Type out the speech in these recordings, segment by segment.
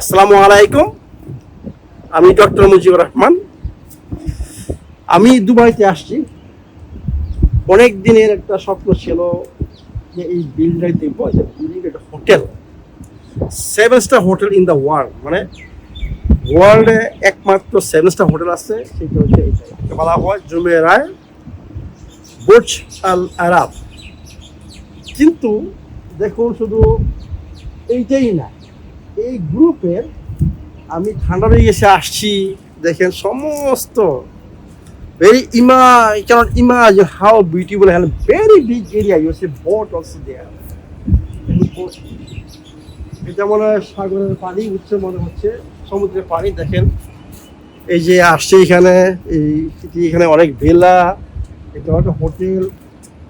আসসালামু আলাইকুম। আমি ডক্টর মুজিবুর রহমান। আমি দুবাইতে আসছি। অনেক দিনের একটা স্বপ্ন ছিল যে এই বিল্ডিংটাই দেখব যে বিল্ডিং একটা hotel. Seven star hotel in the world মানে ওয়ার্ল্ডে একমাত্র সেভেন স্টার হোটেল আছে, সেটা হচ্ছে এইটা এটাকে বলা হয় জুমেরায় বুর্জ আল আরাব। কিন্তু দেখুন, শুধু এইটাই না এই গ্রুপের আমি ঠান্ডা লেগে এসে আসছি। দেখেন সমস্ত। Very ima can't imagine how beautiful and very big area you say boat also there এটা মনে হয় সাগরের পানি উঠছে মনে হচ্ছে, সমুদ্রের পানি, দেখেন। এই যে আসছে এখানে, এই এখানে অনেক ভেলা এটা হচ্ছে হোটেল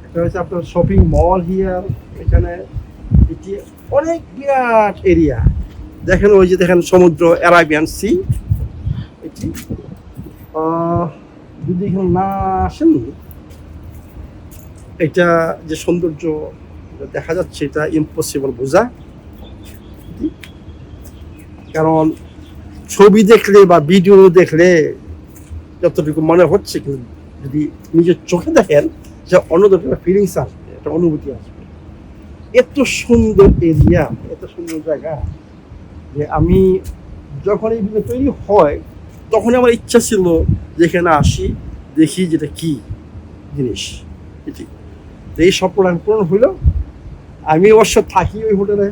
এটা হচ্ছে আপনার শপিং মল হিয়ার এখানে। এটি অনেক বিরাট এরিয়া দেখেন ওই যে দেখেন সমুদ্র অ্যারাবিয়ান সি যদি এখানে না আসেন, এটা যে সৌন্দর্য দেখা যাচ্ছে, এটা ইম্পসিবল বোঝা। কারণ ছবি দেখলে বা ভিডিও দেখলে যতটুকু মনে হচ্ছে, কিন্তু যদি নিজের চোখে দেখেন যে অন্যদের একটা ফিলিংস আসবে, একটা অনুভূতি আসবে। এত সুন্দর এরিয়া এত সুন্দর জায়গা। যে আমি যখন এই ভিডিও তৈরি হয় তখন আমার ইচ্ছা ছিল যে এখানে আসি, দেখি যেটা কি জিনিস। এটি। এই স্বপ্নটা পূরণ হইল। আমি অবশ্য থাকি ওই হোটেলে।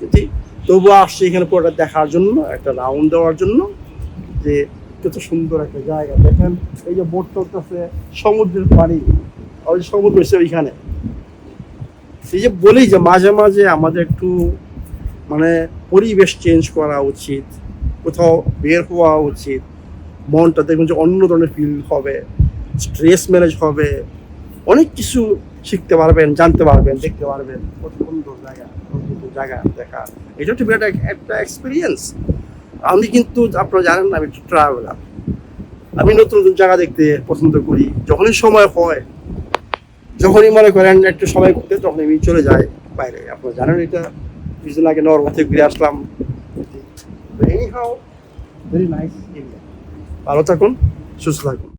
এটি। তবুও আসছি এখানে পুরোটা দেখার জন্য, একটা রাউন্ড দেওয়ার জন্য, যে কত সুন্দর একটা জায়গা। দেখেন, এই যে বোট চলতেছে, সমুদ্রের পানি। ওই সমুদ্র হচ্ছে ওইখানে। এই যে বলি যে মাঝে মাঝে আমাদের একটু মানে পরিবেশ চেঞ্জ করা উচিত কোথাও বের হওয়া উচিত মনটা দেখবেন যে অন্য ধরনের ফিল হবে স্ট্রেস ম্যানেজ হবে অনেক কিছু শিখতে পারবেন জানতে পারবেন দেখতে পারবেন কত সুন্দর জায়গা জায়গা দেখা। এটা হচ্ছে বিরাট একটা এক্সপিরিয়েন্স আমি কিন্তু আপনারা জানেন না, আমি একটু ট্রাভেলার আমি নতুন নতুন জায়গা দেখতে পছন্দ করি। যখনই সময় হয় যখনই মনে করেন একটু সময় করতে তখন আমি চলে যাই বাইরে। আপনারা জানেন এটা? কিছুদিন আগে নর্মাল থেকে ঘুরে আসলাম। এনি হাউ ভেরি নাইস ভালো থাকুন সুস্থ থাকুন।